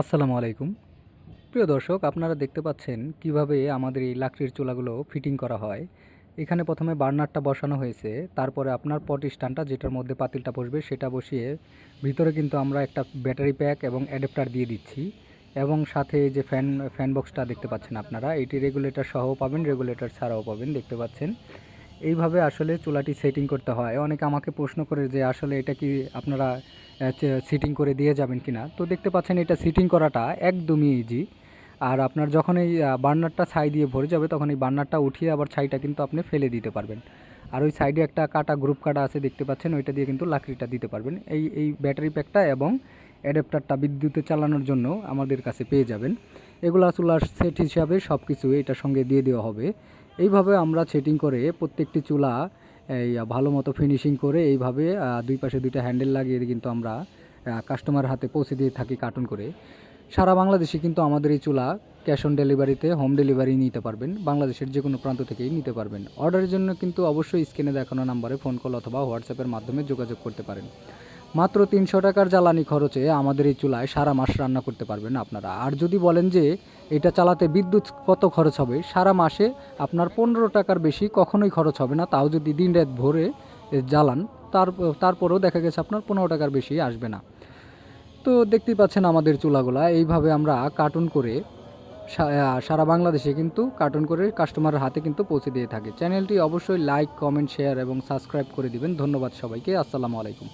আসসালামু আলাইকুম। প্রিয় দর্শক, আপনারা দেখতে পাচ্ছেন কীভাবে আমাদের এই লাকড়ির চুলাগুলো ফিটিং করা হয়। এখানে প্রথমে বার্নারটা বসানো হয়েছে, তারপরে আপনার পট স্ট্যান্ডটা যেটার মধ্যে পাতিলটা বসবে সেটা বসিয়ে ভিতরে কিন্তু আমরা একটা ব্যাটারি প্যাক এবং অ্যাডাপ্টার দিয়ে দিচ্ছি। এবং সাথে যে ফ্যান ফ্যান বক্সটা দেখতে পাচ্ছেন আপনারা, এটি রেগুলেটর সহও পাবেন, রেগুলেটর ছাড়াও পাবেন, দেখতে পাচ্ছেন। এইভাবে আসলে চুলাটি সেটিং করতে হয়। অনেকে আমাকে প্রশ্ন করে যে, আসলে এটা কি আপনারা সিটিং করে দিয়ে যাবেন কিনা? তো দেখতে পাচ্ছেন এটা সিটিং করাটা একদমই ইজি আর আপনার যখন এই বার্নারটা ছাই দিয়ে ভরে যাবে, তখন এই বার্নারটা উঠিয়ে আবার ছাইটা কিন্তু আপনি ফেলে দিতে পারবেন। আর ওই সাইডে একটা কাটা গ্রুপ কাটা আছে, দেখতে পাচ্ছেন, ওইটা দিয়ে কিন্তু লাকড়িটা দিতে পারবেন। এই এই ব্যাটারি প্যাকটা এবং অ্যাডাপ্টারটা বিদ্যুতে চালানোর জন্য আমাদের কাছে পেয়ে যাবেন। এগুলো চুলার সেট হিসাবে সব কিছু এটার সঙ্গে দিয়ে দেওয়া হবে। এইভাবে আমরা সেটিং করে প্রত্যেকটি চুলা, এই, ভালো মতো ফিনিশিং করে এইভাবে দুই পাশে দুইটা হ্যান্ডেল লাগিয়ে কিন্তু আমরা কাস্টমার হাতে পৌঁছে দিয়ে থাকি কার্টুন করে। সারা বাংলাদেশে কিন্তু আমাদের এই চুলা ক্যাশ অন ডেলিভারিতে হোম ডেলিভারি নিতে পারবেন। বাংলাদেশের যে কোনো প্রান্ত থেকেই নিতে পারবেন। অর্ডারের জন্য কিন্তু অবশ্যই স্ক্রিনে দেখানো নাম্বারে ফোন কল অথবা হোয়াটসঅ্যাপের মাধ্যমে যোগাযোগ করতে পারেন। মাত্র তিনশো টাকার জ্বালানি খরচে আমাদের এই চুলায় সারা মাস রান্না করতে পারবেন আপনারা। আর যদি বলেন যে এটা চালাতে বিদ্যুৎ কত খরচ হবে, সারা মাসে আপনার পনেরো টাকার বেশি কখনোই খরচ হবে না, তাও যদি দিন রাত ভরে জ্বালান, তার, তারপরেও দেখা গেছে আপনার পনেরো টাকার বেশি আসবে না। তো দেখতেই পাচ্ছেন আমাদের চুলাগুলা, এইভাবে আমরা কার্টুন করে সারা বাংলাদেশে কিন্তু কার্টুন করে কাস্টমারের হাতে কিন্তু পৌঁছে দিয়ে থাকে। চ্যানেলটি অবশ্যই লাইক কমেন্ট শেয়ার এবং সাবস্ক্রাইব করে দিবেন। ধন্যবাদ সবাইকে। আসসালামু আলাইকুম।